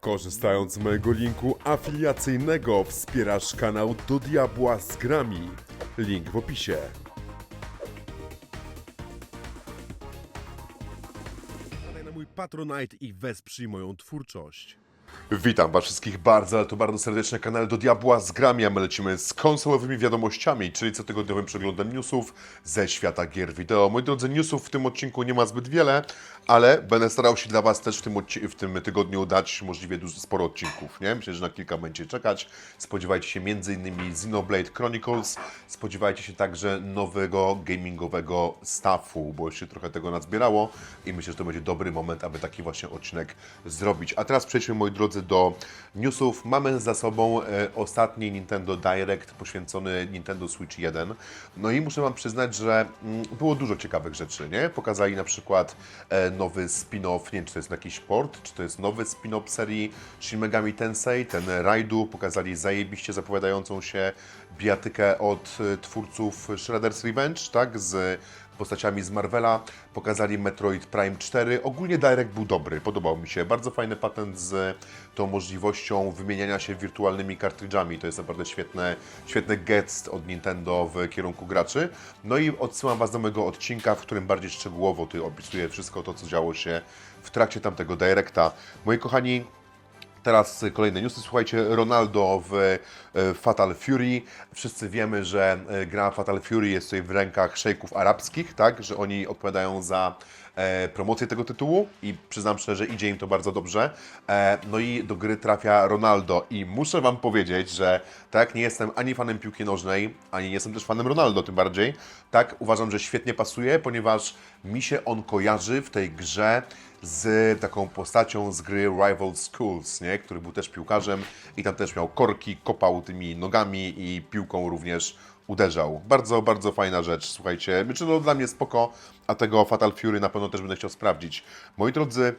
Korzystając z mojego linku afiliacyjnego wspierasz kanał Do Diabła z Grami. Link w opisie. Wpadaj na mój Patronite i wesprzyj moją twórczość. Witam was wszystkich bardzo, ale to bardzo serdecznie na kanale Do Diabła z Grami, a my lecimy z konsolowymi wiadomościami, czyli cotygodniowym przeglądem newsów ze świata gier wideo. Moi drodzy, newsów w tym odcinku nie ma zbyt wiele, ale będę starał się dla was też w tym, w tym tygodniu dać możliwie dużo, sporo odcinków, nie? Myślę, że na kilka będziecie czekać. Spodziewajcie się m.in. Xenoblade Chronicles, spodziewajcie się także nowego gamingowego staffu, bo już się trochę tego nazbierało i myślę, że to będzie dobry moment, aby taki właśnie odcinek zrobić. A teraz przejdźmy, moi drodzy, do newsów. Mamy za sobą e, ostatni Nintendo Direct poświęcony Nintendo Switch 1. No i muszę Wam przyznać, że mm, było dużo ciekawych rzeczy, nie? Pokazali na przykład e, nowy spin-off, nie wiem, czy to jest jakiś port, czy to jest nowy spin-off serii Shin Megami Tensei, ten Raidu, pokazali zajebiście zapowiadającą się bijatykę od e, twórców Shredder's Revenge, tak? Z postaciami z Marvela, pokazali Metroid Prime 4. Ogólnie Direct był dobry, podobał mi się. Bardzo fajny patent z tą możliwością wymieniania się wirtualnymi kartridżami. To jest naprawdę świetne, świetny gest od Nintendo w kierunku graczy. No i odsyłam Was do mojego odcinka, w którym bardziej szczegółowo ty opisuję wszystko to, co działo się w trakcie tamtego Directa. Moi kochani, Teraz kolejne newsy. Słuchajcie, Ronaldo w e, Fatal Fury. Wszyscy wiemy, że e, gra Fatal Fury jest tutaj w rękach szejków arabskich, tak? Że oni odpowiadają za e, promocję tego tytułu i przyznam szczerze, idzie im to bardzo dobrze. E, no i do gry trafia Ronaldo i muszę Wam powiedzieć, że tak, nie jestem ani fanem piłki nożnej, ani nie jestem też fanem Ronaldo tym bardziej. Tak, uważam, że świetnie pasuje, ponieważ mi się on kojarzy w tej grze z taką postacią z gry Rival Schools, nie? który był też piłkarzem i tam też miał korki, kopał tymi nogami i piłką również uderzał. Bardzo, bardzo fajna rzecz, słuchajcie. Znaczy, no, dla mnie spoko, a tego Fatal Fury na pewno też będę chciał sprawdzić. Moi drodzy,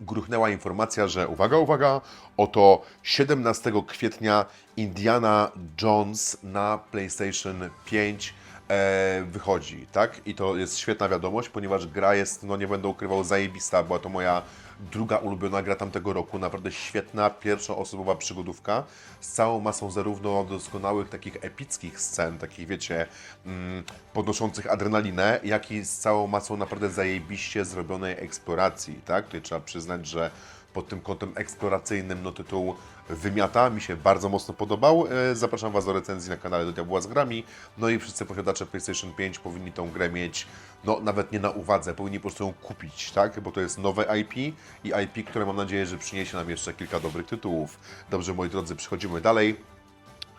gruchnęła informacja, że uwaga, uwaga, oto 17 kwietnia Indiana Jones na PlayStation 5 e, wychodzi, tak? I to jest świetna wiadomość, ponieważ gra jest, no nie będę ukrywał, zajebista. Była to moja druga ulubiona gra tamtego roku. Naprawdę świetna, pierwszoosobowa przygodówka z całą masą zarówno doskonałych, takich epickich scen, takich wiecie, mm, podnoszących adrenalinę, jak i z całą masą naprawdę zajebiście zrobionej eksploracji, tak? Tutaj trzeba przyznać, że pod tym kątem eksploracyjnym no tytuł wymiata, mi się bardzo mocno podobał. E, Zapraszam Was do recenzji na kanale Do Diabła z Grami. No i wszyscy posiadacze PlayStation 5 powinni tą grę mieć, no nawet nie na uwadze, powinni po prostu ją kupić, tak? Bo to jest nowe IP i IP, które mam nadzieję, że przyniesie nam jeszcze kilka dobrych tytułów. Dobrze, moi drodzy, przechodzimy dalej.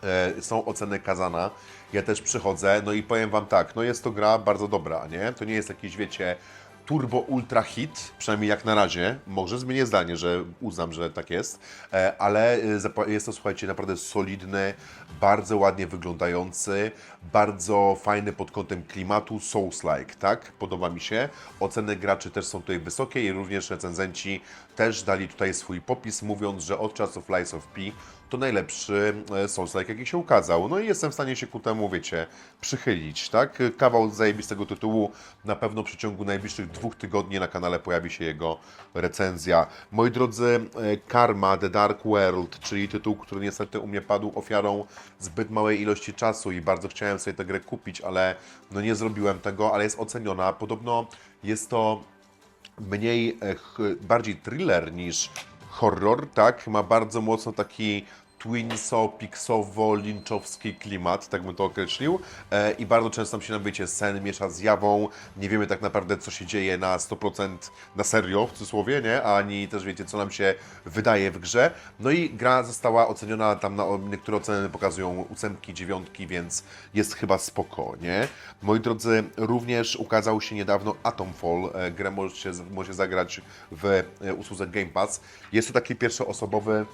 E, są oceny Kazana. Ja też przychodzę, no i powiem Wam tak, no jest to gra bardzo dobra, nie? To nie jest jakiś, wiecie, turbo ultra hit, przynajmniej jak na razie. Może zmienię zdanie, że uznam, że tak jest, e, ale e, jest to, słuchajcie, naprawdę solidny, bardzo ładnie wyglądający, bardzo fajny pod kątem klimatu, Souls-like, tak? Podoba mi się. Oceny graczy też są tutaj wysokie i również recenzenci też dali tutaj swój popis, mówiąc, że od czasów Lies of P to najlepszy e, Souls-like, jaki się ukazał. No i jestem w stanie się ku temu, wiecie, przychylić, tak? Kawał zajebistego tytułu. Na pewno w przeciągu najbliższych dwóch tygodni na kanale pojawi się jego recenzja. Moi drodzy, e, Karma The Dark World, czyli tytuł, który niestety u mnie padł ofiarą zbyt małej ilości czasu i bardzo chciałem sobie tę grę kupić, ale no nie zrobiłem tego, ale jest oceniona. Podobno jest to mniej, e, bardziej thriller niż horror, tak? Ma bardzo mocno taki twinso, pixowo, linczowski klimat, tak bym to określił. E, I bardzo często tam się nam, wiecie, sen miesza z jawą, nie wiemy tak naprawdę, co się dzieje na 100% na serio, w cudzysłowie, nie? Ani też wiecie, co nam się wydaje w grze. No i gra została oceniona tam na niektóre oceny pokazują ósemki, dziewiątki, więc jest chyba spoko, nie? Moi drodzy, również ukazał się niedawno Atomfall. E, Grę możecie, możecie zagrać w e, usłudze Game Pass. Jest to taki pierwszoosobowy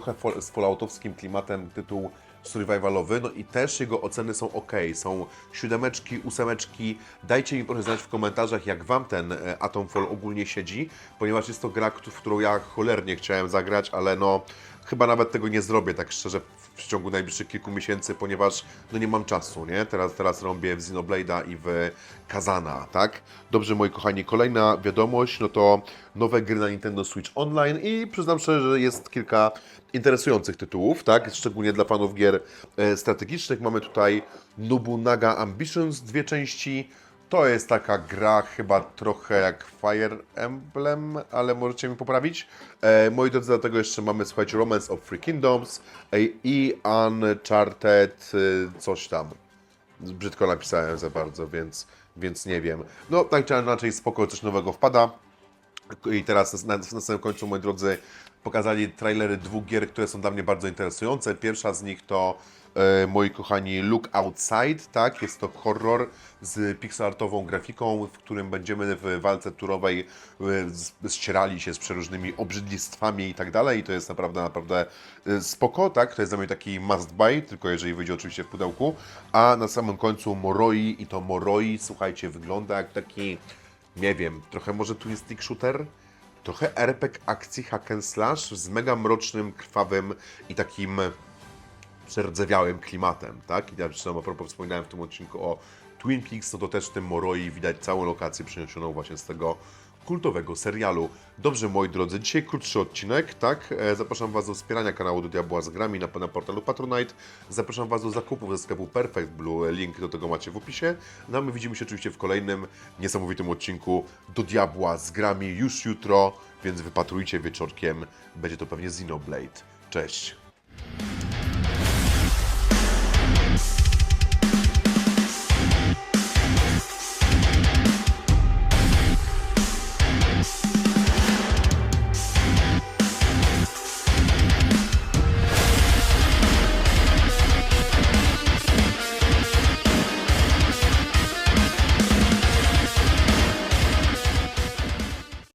trochę z falloutowskim klimatem tytuł survivalowy, no i też jego oceny są ok, są siódemeczki, ósemeczki. Dajcie mi proszę znać w komentarzach, jak Wam ten e, Atomfall ogólnie siedzi, ponieważ jest to gra, w którą ja cholernie chciałem zagrać, ale no chyba nawet tego nie zrobię, tak szczerze. W ciągu najbliższych kilku miesięcy, ponieważ no nie mam czasu, nie? Teraz, teraz robię w Xenoblade'a i w Kazana, tak? Dobrze, moi kochani, kolejna wiadomość, no to nowe gry na Nintendo Switch Online i przyznam szczerze, że jest kilka interesujących tytułów, tak? Szczególnie dla fanów gier e, strategicznych. Mamy tutaj Nobunaga Ambitions, dwie części. To jest taka gra chyba trochę jak Fire Emblem, ale możecie mi poprawić. E, moi drodzy, dlatego jeszcze mamy, słuchajcie, Romance of Three Kingdoms e, i Uncharted e, coś tam. Brzydko napisałem za bardzo, więc, więc nie wiem. No, tak czy inaczej, spoko, coś nowego wpada. I teraz na, na samym końcu, moi drodzy, pokazali trailery dwóch gier, które są dla mnie bardzo interesujące. Pierwsza z nich to, e, moi kochani, Look Outside, tak? Jest to horror z pixelartową grafiką, w którym będziemy w walce turowej e, ścierali się z przeróżnymi obrzydlistwami i tak dalej. I to jest naprawdę, naprawdę e, spoko, tak? To jest dla mnie taki must buy, tylko jeżeli wyjdzie oczywiście w pudełku. A na samym końcu Moroi i to Moroi, słuchajcie, wygląda jak taki nie wiem, trochę może tu jest stick shooter, trochę RPG akcji hack and slash z mega mrocznym, krwawym i takim przerdzewiałym klimatem, tak? I ja zresztą a propos wspominałem w tym odcinku o Twin Peaks, no to też w tym Moroi widać całą lokację przeniesioną właśnie z tego kultowego serialu. Dobrze, moi drodzy, dzisiaj krótszy odcinek, tak? E, Zapraszam Was do wspierania kanału do Diabła z grami na, na portalu Patronite. Zapraszam Was do zakupów ze sklepu Perfect Blue, link do tego macie w opisie. No a my widzimy się oczywiście w kolejnym niesamowitym odcinku do Diabła z grami już jutro, więc wypatrujcie wieczorkiem, będzie to pewnie Xenoblade. Cześć!